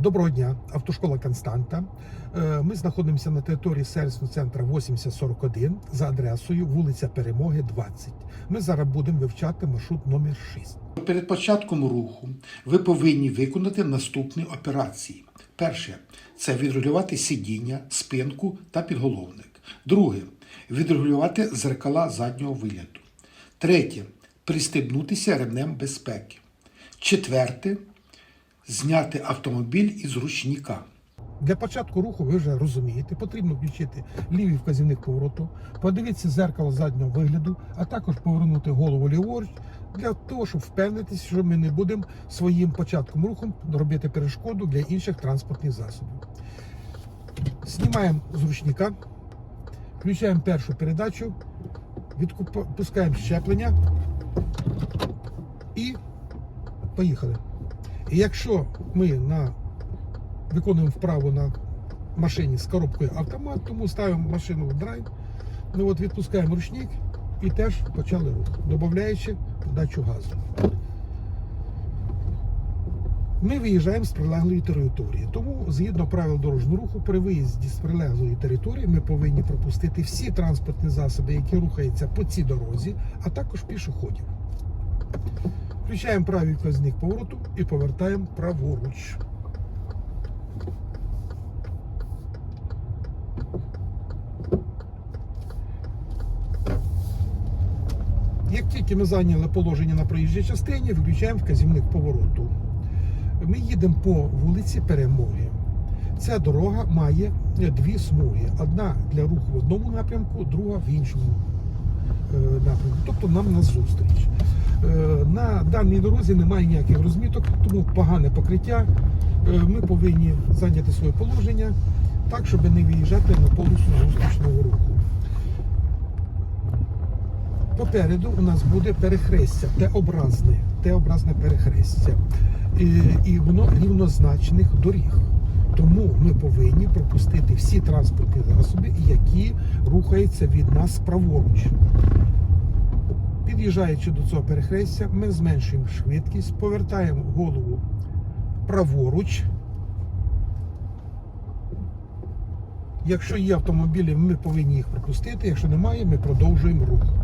Доброго дня, автошкола Константа. Е, Ми знаходимося на території сервісного центру 8041 за адресою вулиця Перемоги, 20. Ми зараз будемо вивчати маршрут номер 6. Перед початком руху ви повинні виконати наступні операції. Перше це відрегулювати сидіння, спинку та підголовник. Друге відрегулювати зеркала заднього вигляду. Третє пристебнутися ремнем безпеки. Четверте зняти автомобіль із ручника. Для початку руху ви вже розумієте, потрібно включити лівий вказівник повороту, подивитися зеркало заднього вигляду, а також повернути голову ліворуч для того, щоб впевнитися, що ми не будемо своїм початком руху робити перешкоду для інших транспортних засобів. Знімаємо з ручника, включаємо першу передачу, відпускаємо щеплення і поїхали. І якщо ми на виконуємо вправу на машині з коробкою автомат, тому ставимо машину в драйв, ну от відпускаємо ручник і теж почали рух, додаючи подачу газу. Ми виїжджаємо з прилеглої території, тому згідно правил дорожнього руху, при виїзді з прилеглої території ми повинні пропустити всі транспортні засоби, які рухаються по цій дорозі, а також пішоходів. Включаємо правий вказник повороту і повертаємо праворуч. Як тільки ми зайняли положення на проїжджій частині, включаємо вказівник повороту. Ми їдемо по вулиці Перемоги. Ця дорога має дві смуги: одна для руху в одному напрямку, друга в іншому е, напрямку, тобто нам назустріч. Е, На даній дорозі немає ніяких розміток, тому погане покриття. Е, Ми повинні зайняти своє положення так, щоб не виїжджати на полосу зустрічного руху. Попереду у нас буде перехрестя, Т-образне, Т-образне перехрестя. І, і воно рівнозначних доріг. Тому ми повинні пропустити всі транспортні засоби, які рухаються від нас праворуч. Під'їжджаючи до цього перехрестя, ми зменшуємо швидкість, повертаємо голову праворуч. Якщо є автомобілі, ми повинні їх пропустити. Якщо немає, ми продовжуємо рух.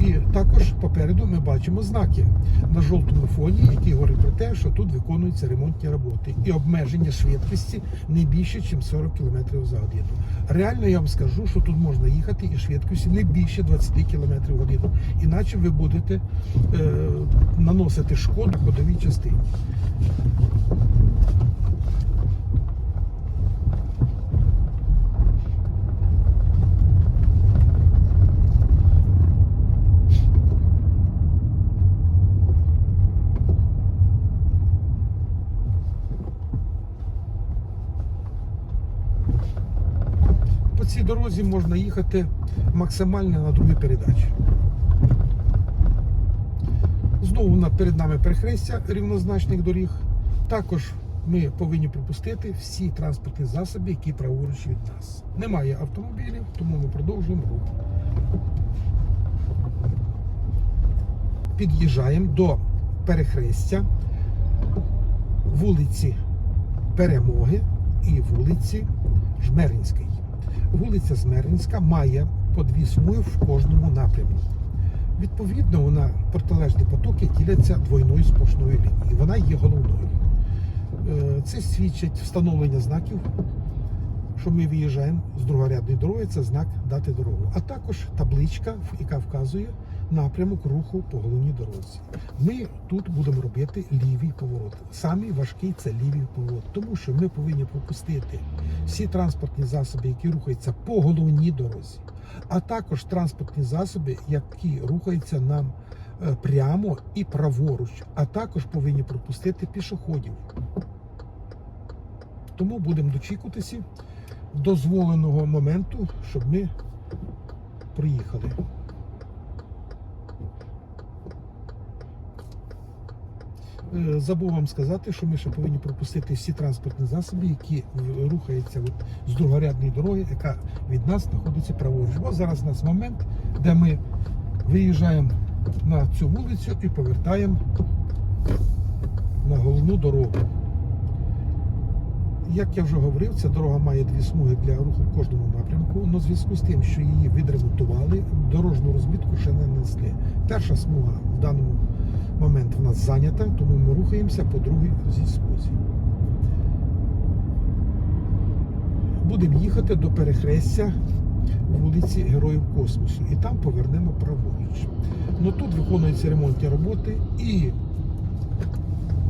І також попереду ми бачимо знаки на жовтому фоні, які говорять про те, що тут виконуються ремонтні роботи і обмеження швидкості не більше, ніж 40 км за годину. Реально я вам скажу, що тут можна їхати і швидкості не більше 20 км в годину. Іначе ви будете е, наносити шкоду ходовій частині. Дорозі можна їхати максимально на другій передачі. Знову перед нами перехрестя рівнозначних доріг. Також ми повинні пропустити всі транспортні засоби, які праворуч від нас. Немає автомобілів, тому ми продовжуємо рух. Під'їжджаємо до перехрестя вулиці Перемоги і вулиці Жмеринської. Вулиця Змеринська має по дві смуги в кожному напрямку. Відповідно, вона протилежні потоки діляться двойною сплошною лінією. Вона є головною. Е, Це свідчить встановлення знаків, що ми виїжджаємо з другорядної дороги. Це знак дати дорогу. А також табличка, яка вказує напрямок руху по головній дорозі. Ми тут будемо робити лівий поворот. Самий важкий це лівий поворот, тому що ми повинні пропустити всі транспортні засоби, які рухаються по головній дорозі, а також транспортні засоби, які рухаються нам е, прямо і праворуч, а також повинні пропустити пішоходів. Тому будемо дочікуватися дозволеного моменту, щоб ми приїхали. Забув вам сказати, що ми ще повинні пропустити всі транспортні засоби, які е, рухаються от з другорядної дороги, яка від нас знаходиться праворуч. Ось зараз у нас момент, де ми виїжджаємо на цю вулицю і повертаємо на головну дорогу. Як я вже говорив, ця дорога має дві смуги для руху в кожному напрямку. але в зв'язку з тим, що її відремонтували, дорожню розмітку ще не нанесли. Перша смуга в даному момент в нас зайнята, тому ми рухаємося по другій зі смузі. Будемо їхати до перехрестя вулиці Героїв Космосу і там повернемо праворуч. Ну тут виконуються ремонтні роботи і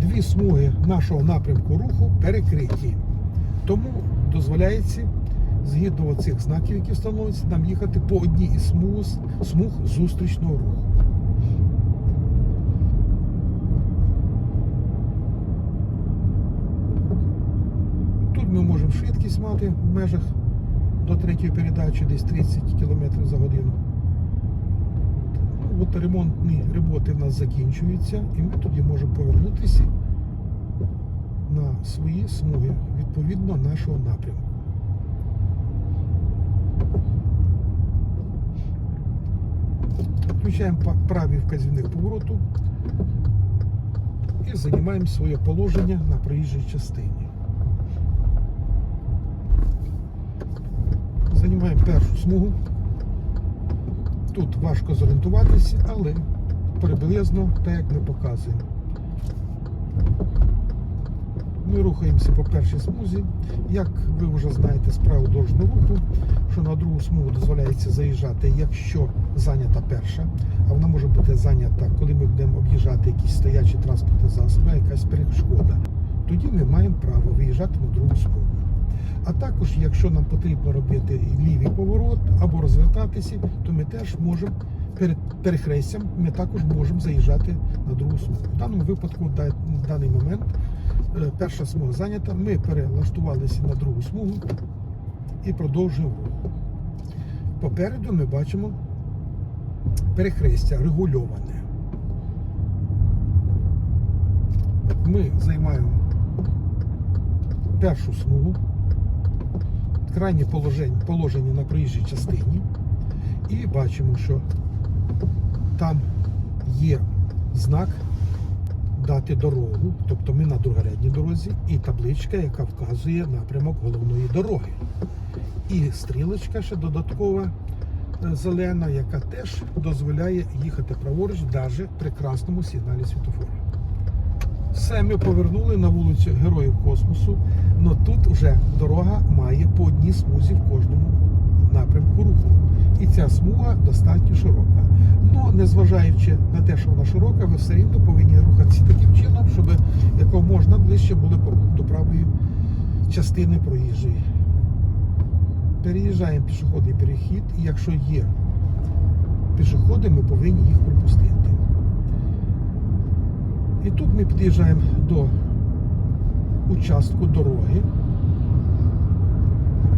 дві смуги нашого напрямку руху перекриті. Тому дозволяється, згідно цих знаків, які встановлюються, нам їхати по одній із смуг, смуг зустрічного руху. Тут швидкість мати в межах до третьої передачі десь 30 км за годину. Ну, От ремонтні роботи в нас закінчуються, і ми тоді можемо повернутися на свої смуги відповідно нашого напрямку. Включаємо правий вказівник повороту і займаємо своє положення на проїжджій частині. Займаємо першу смугу. Тут важко зорієнтуватися, але приблизно так, як ми показуємо. Ми рухаємося по першій смузі. Як ви вже знаєте з правил дорожнього руху, що на другу смугу дозволяється заїжджати, якщо зайнята перша, а вона може бути зайнята, коли ми будемо об'їжджати якісь стоячі транспортні засоби, якась перешкода. Тоді ми маємо право виїжджати на другу смугу. А також, якщо нам потрібно робити лівий поворот або розвертатися, то ми теж можемо перед перехрестям ми також можемо заїжджати на другу смугу. В даному випадку, в даний момент, е, перша смуга зайнята, ми перелаштувалися на другу смугу і продовжуємо. Попереду ми бачимо перехрестя регульоване. Ми займаємо першу смугу, крайнє положення, положення на проїжджій частині, і бачимо, що там є знак дати дорогу, тобто ми на другорядній дорозі, і табличка, яка вказує напрямок головної дороги. І стрілочка ще додаткова е, зелена, яка теж дозволяє їхати праворуч навіть при красному сигналі світофора. Все, ми повернули на вулицю Героїв Космосу, але тут вже дорога має по одній смузі в кожному напрямку руху. І ця смуга достатньо широка. Ну, незважаючи на те, що вона широка, ви все рівно повинні рухатися таким чином, щоб якомога можна ближче були до правої частини проїжджої. Переїжджаємо пішохідний перехід, і якщо є пішоходи, ми повинні їх пропустити. І тут ми під'їжджаємо до участку дороги,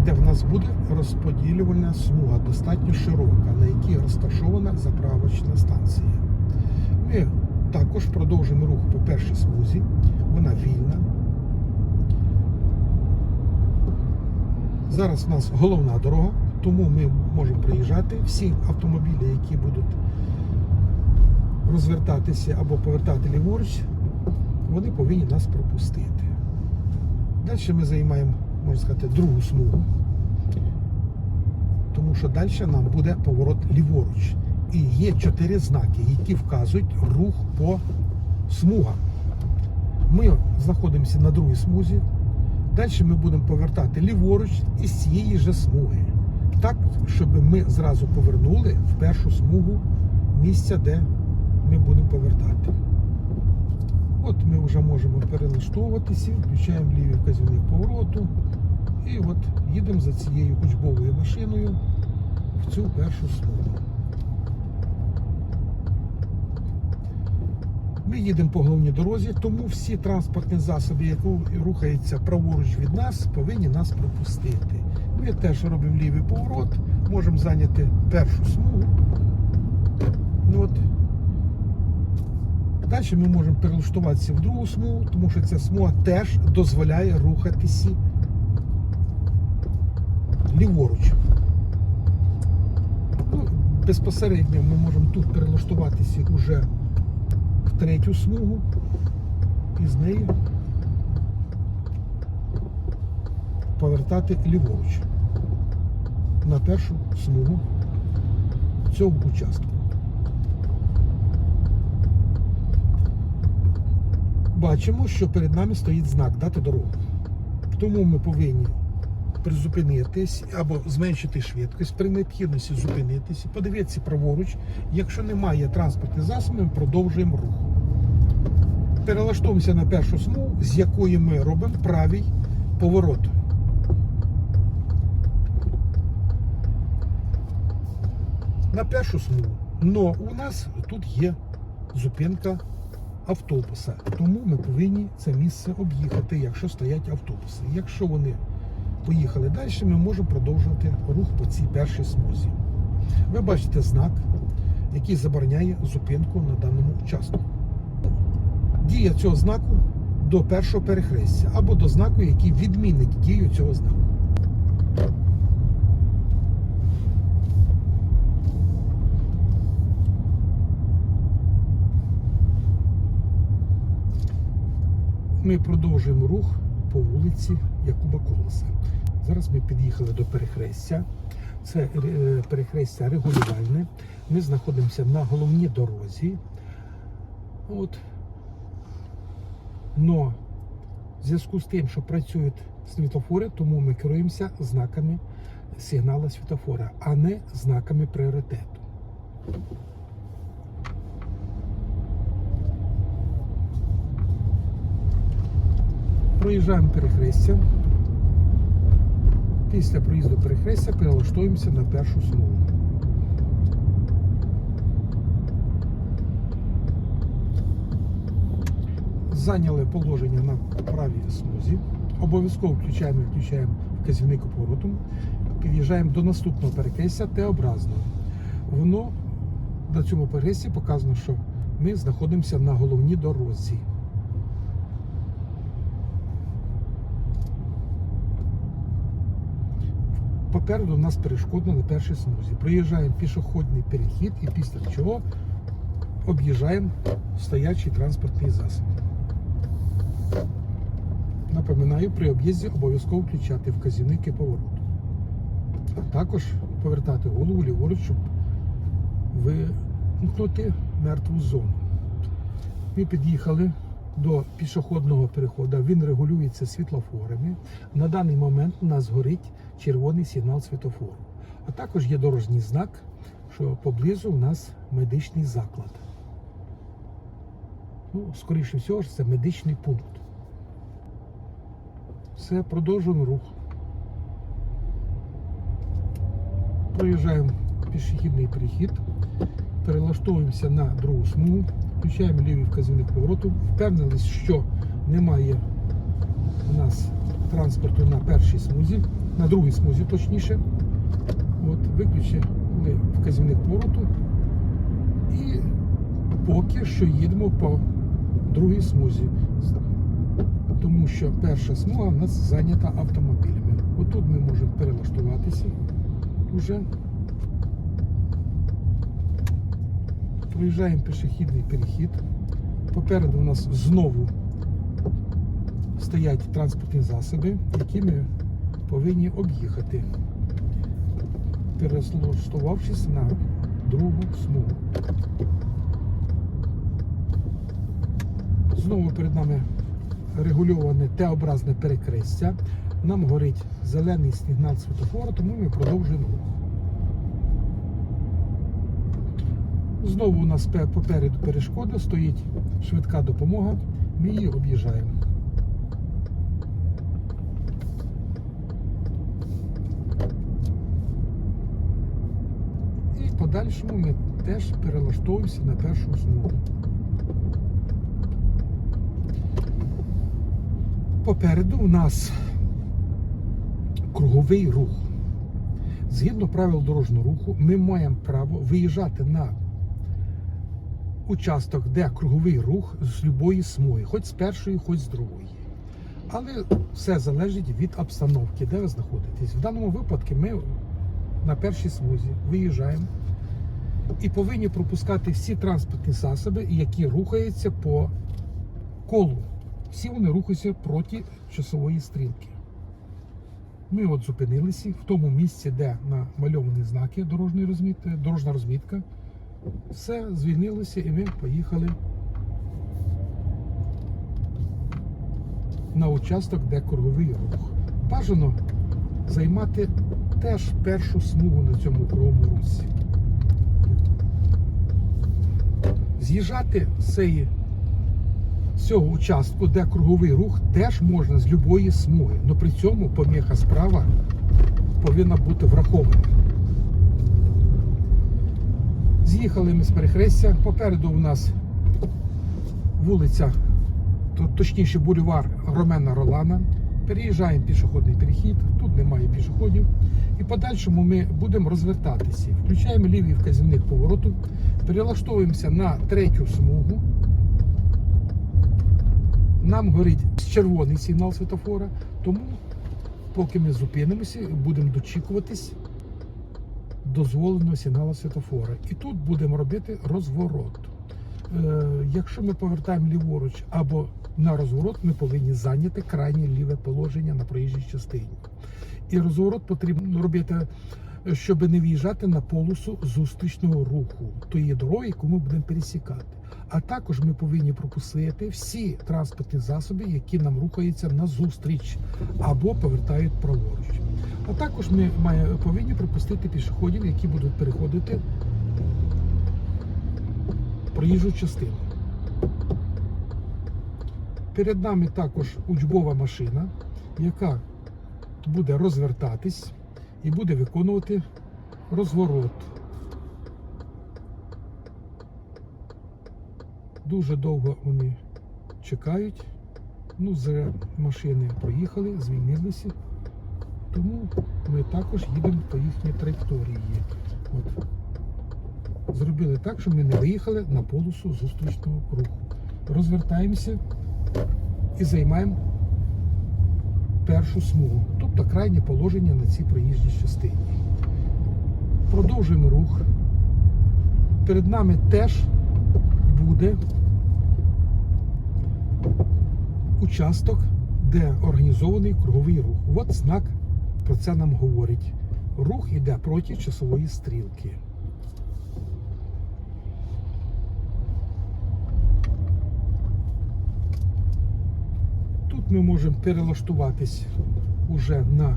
де в нас буде розподілювальна смуга, достатньо широка, на якій розташована заправочна станція. Ми також продовжимо рух по першій смузі, вона вільна. Зараз в нас головна дорога, тому ми можемо приїжджати. Всі автомобілі, які будуть розвертатися або повертати ліворуч, вони повинні нас пропустити. Далі ми займаємо, можна сказати, другу смугу, тому що далі нам буде поворот ліворуч. І є чотири знаки, які вказують рух по смугам. Ми знаходимося на другій смузі. Далі ми будемо повертати ліворуч із цієї же смуги. Так, щоб ми зразу повернули в першу смугу місця, де ми будемо повертати. От ми вже можемо перелаштовуватися, включаємо лівий вказівник повороту. І от їдемо за цією учбовою машиною в цю першу смугу. Ми їдемо по головній дорозі, тому всі транспортні засоби, які рухаються праворуч від нас, повинні нас пропустити. Ми теж робимо лівий поворот, можемо зайняти першу смугу. Ну, От. Далі ми можемо перелаштуватися в другу смугу, тому що ця смуга теж дозволяє рухатися ліворуч. Ну, безпосередньо ми можемо тут перелаштуватися уже в третю смугу і з нею повертати ліворуч на першу смугу цього участку. Бачимо, що перед нами стоїть знак дати дорогу. Тому ми повинні призупинитись або зменшити швидкість, при необхідності зупинитися, подивитися праворуч. Якщо немає транспортних засобів, ми продовжуємо рух. Перелаштовуємося на першу смугу, з якої ми робимо правий поворот. На першу смугу. Но у нас тут є зупинка автобуса. Тому ми повинні це місце об'їхати, якщо стоять автобуси. Якщо вони поїхали далі, ми можемо продовжувати рух по цій першій смузі. Ви бачите знак, який забороняє зупинку на даному участку. Дія цього знаку до першого перехрестя або до знаку, який відмінить дію цього знаку. Ми продовжуємо рух по вулиці Якуба Колоса. Зараз ми під'їхали до перехрестя. Це е, перехрестя регулювальне. Ми знаходимося на головній дорозі. От. Но в зв'язку з тим, що працюють світофори, тому ми керуємося знаками сигналу світофора, а не знаками пріоритету. Проїжджаємо перехрестя. Після проїзду перехрестя перелаштуємося на першу смугу. Зайняли положення на правій смузі. Обов'язково включаємо і включаємо вказівник повороту. Під'їжджаємо до наступного перехрестя Т-образного. Воно на цьому перехресті показано, що ми знаходимося на головній дорозі. Попереду у нас перешкода на першій смузі. Проїжджаємо пішохідний перехід і після чого об'їжджаємо стоячий транспортний засіб. Напоминаю, при об'їзді обов'язково включати вказівники повороту. А також повертати голову ліворуч, щоб вимкнути мертву зону. Ми під'їхали до пішохідного переходу. Він регулюється світлофорами. На даний момент у нас горить червоний сигнал світлофору. А також є дорожній знак, що поблизу у нас медичний заклад. Ну, скоріше всього, це медичний пункт. Все, продовжуємо рух. Проїжджаємо пішохідний перехід, перелаштовуємося на другу смугу, включаємо лівий вказівник повороту, впевнились, що немає у нас транспорту на першій смузі, на другій смузі точніше. От, виключили вказівник повороту і поки що їдемо по другій смузі. Тому що перша смуга в нас зайнята автомобілями. Отут ми можемо перелаштуватися вже. Проїжджаємо пішохідний перехід. Попереду у нас знову стоять транспортні засоби, які ми повинні об'їхати, перелаштувавшись на другу смугу. Знову перед нами регульоване Т-образне перекрестя. Нам горить зелений сигнал світофору, тому ми продовжуємо рух. Знову у нас попереду перешкода, стоїть швидка допомога, ми її об'їжджаємо. І в подальшому ми теж перелаштовуємося на першу смугу. Попереду у нас круговий рух. Згідно правил дорожнього руху, ми маємо право виїжджати на участок, де круговий рух з любої смуги, хоч з першої, хоч з другої. Але все залежить від обстановки, де ви знаходитесь. В даному випадку ми на першій смузі виїжджаємо і повинні пропускати всі транспортні засоби, які рухаються по колу. Всі вони рухаються проти часової стрілки. Ми от зупинилися в тому місці, де намальовані знаки дорожньої розмітки, дорожня розмітка. Все звільнилося і ми поїхали на участок, де круговий рух. Бажано займати теж першу смугу на цьому круговому русі. З'їжджати з цієї цього участку, де круговий рух, теж можна з любої смуги. але при цьому поміха справа повинна бути врахована. З'їхали ми з перехрестя. Попереду у нас вулиця, точніше бульвар Ромена Ролана. Переїжджаємо пішохідний перехід, тут немає пішоходів. І подальшому ми будемо розвертатися. Включаємо лівий вказівник повороту, перелаштовуємося на третю смугу. Нам горить червоний сигнал світофора, тому поки ми зупинимося, будемо дочікуватись дозволеного сигналу світофора. І тут будемо робити розворот. Е, якщо ми повертаємо ліворуч або на розворот, ми повинні зайняти крайнє ліве положення на проїжджій частині. І розворот потрібно робити, щоб не в'їжджати на полосу зустрічного руху тої дороги, яку ми будемо пересікати. А також ми повинні пропустити всі транспортні засоби, які нам рухаються назустріч або повертають праворуч. А також ми повинні пропустити пішоходів, які будуть переходити проїжджу частину. Перед нами також учбова машина, яка буде розвертатись і буде виконувати розворот. Дуже довго вони чекають. Ну, з машини проїхали, звільнилися. Тому ми також їдемо по їхній траєкторії. От. Зробили так, щоб ми не виїхали на полосу зустрічного руху. Розвертаємося і займаємо першу смугу, тобто крайнє положення на цій проїжджій частині. Продовжуємо рух. Перед нами теж буде участок, де організований круговий рух. От знак про це нам говорить. Рух іде проти часової стрілки. Тут ми можемо перелаштуватись уже на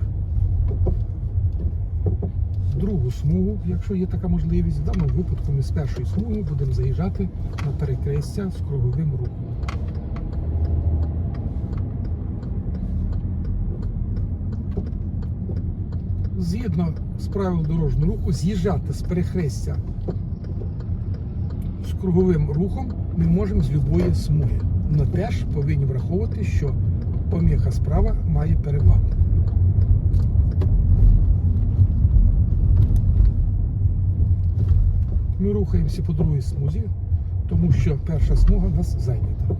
другу смугу, якщо є така можливість. В даному випадку ми з першої смуги будемо заїжджати на перекрестя з круговим рухом. Згідно з правил дорожнього руху, з'їжджати з перехрестя з круговим рухом ми можемо з любої смуги. Але теж повинні враховувати, що поміха справа має перевагу. Ми рухаємося по другій смузі, тому що перша смуга нас зайнята.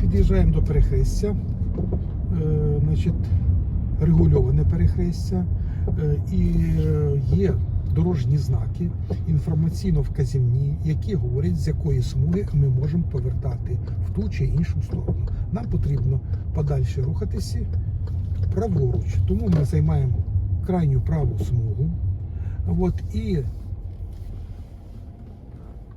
Під'їжджаємо до перехрестя, значить, регульоване перехрестя, е, і е, є дорожні знаки, інформаційно-вказівні, які говорять, з якої смуги ми можемо повертати в ту чи іншу сторону. Нам потрібно подальше рухатися праворуч, тому ми займаємо крайню праву смугу. От, і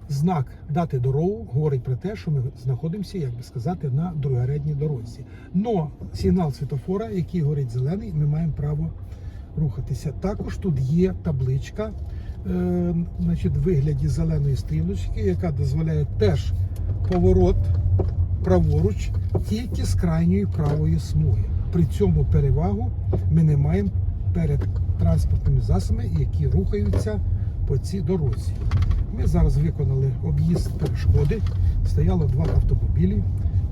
знак дати дорогу говорить про те, що ми знаходимося, як би сказати, на другорядній дорозі. Но сигнал світофора, який горить зелений, ми маємо право рухатися. Також тут є табличка, е, значить, в вигляді зеленої стрілочки, яка дозволяє теж поворот праворуч тільки з крайньої правої смуги. При цьому перевагу ми не маємо перед транспортними засобами, які рухаються по цій дорозі. Ми зараз виконали об'їзд перешкоди, стояло два автомобілі,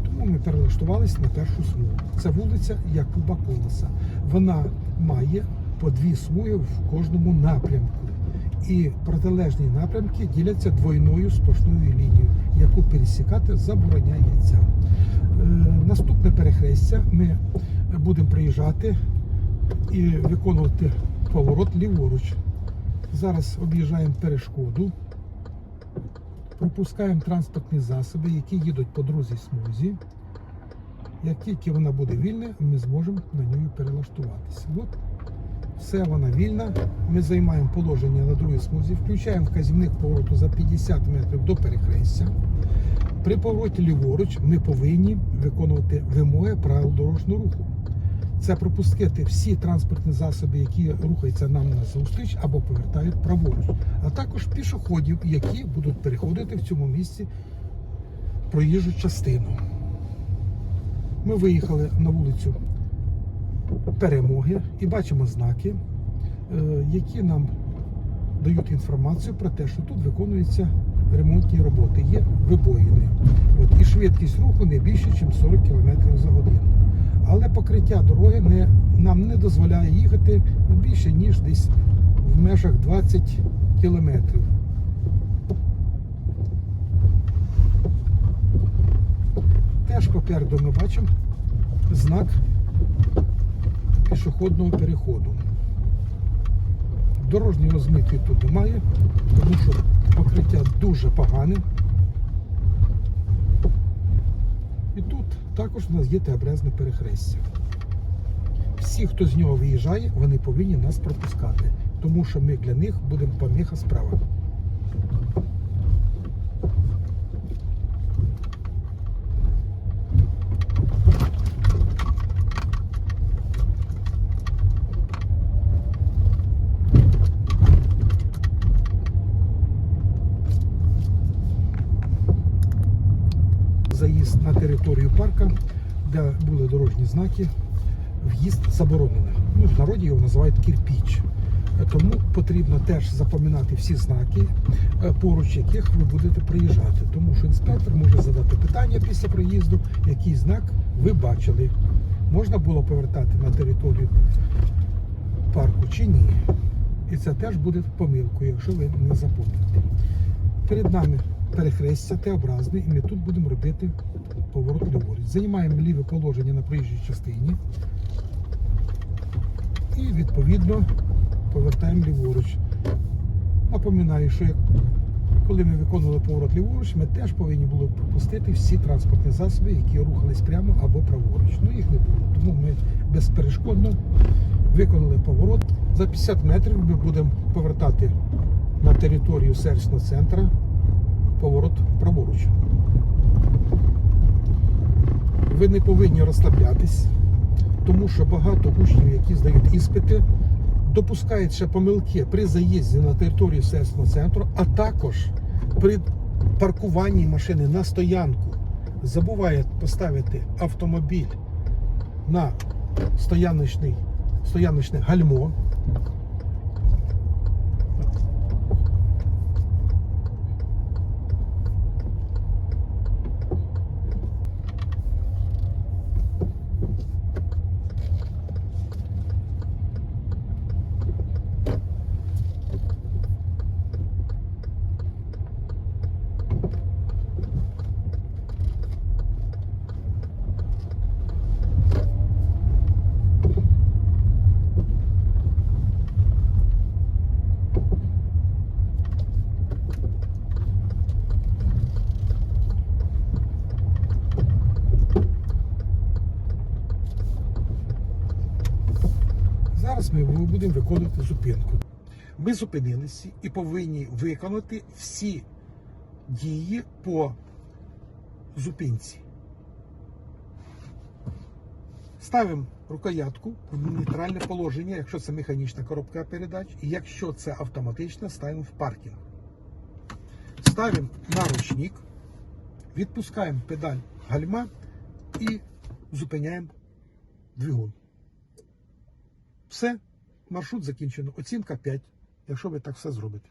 тому ми перелаштувалися на першу смугу. Це вулиця Якуба Колоса. Вона має по дві смуги в кожному напрямку. і протилежні напрямки діляться двойною сплошною лінією, яку пересікати забороняється. Е, Наступне перехрестя ми будемо приїжджати і виконувати поворот ліворуч. Зараз об'їжджаємо перешкоду, пропускаємо транспортні засоби, які їдуть по друзій смузі. Як тільки вона буде вільна, ми зможемо на нього перелаштуватися. От все вона вільна. Ми займаємо положення на другій смузі, включаємо вказівник повороту за 50 метрів до перехрестя. При повороті ліворуч ми повинні виконувати вимоги правил дорожнього руху. Це пропустити всі транспортні засоби, які рухаються нам на зустріч або повертають праворуч, а також пішоходів, які будуть переходити в цьому місці проїжджу частину. Ми виїхали на вулицю Перемоги і бачимо знаки, е, які нам дають інформацію про те, що тут виконуються ремонтні роботи, є вибоїни. От, і швидкість руху не більше, ніж 40 км за годину. Але покриття дороги не, нам не дозволяє їхати більше, ніж десь в межах 20 кілометрів. Теж попереду ми бачимо знак пішохідного переходу. Дорожньої розмітки тут немає, тому що покриття дуже погане. І тут також у нас є Теобрезне перехрестя. Всі, хто з нього виїжджає, вони повинні нас пропускати, тому що ми для них будемо поміха справа. заїзд на територію парка, де були дорожні знаки, в'їзд заборонений. Ну, в народі його називають кірпіч. Е, Тому потрібно теж запам'ятати всі знаки, е, поруч яких ви будете приїжджати. Тому що інспектор може задати питання після приїзду, який знак ви бачили. Можна було повертати на територію парку чи ні. І це теж буде помилкою, якщо ви не запомните. Перед нами перехрестя Т-образне, і ми тут будемо робити поворот ліворуч. Займаємо ліве положення на проїжджій частині. І відповідно повертаємо ліворуч. Напоминаю, що коли ми виконували поворот ліворуч, ми теж повинні були пропустити всі транспортні засоби, які рухались прямо або праворуч. Ну їх не було. Тому ми безперешкодно виконали поворот. За 50 метрів ми будемо повертати на територію сервісного центру поворот праворуч. Ви не повинні розслаблятись, тому що багато учнів, які здають іспити, допускають ще помилки при заїзді на територію сервісного центру, а також при паркуванні машини на стоянку. Забувають поставити автомобіль на стояночний, стояночне гальмо. Зараз ми будемо виконувати зупинку. Ми зупинилися і повинні виконати всі дії по зупинці. Ставимо рукоятку в нейтральне положення, якщо це механічна коробка передач, і якщо це автоматична, ставимо в паркінг. Ставимо на ручник, відпускаємо педаль гальма і зупиняємо двигун. Все, маршрут закінчено. Оцінка 5, якщо ви так все зробите.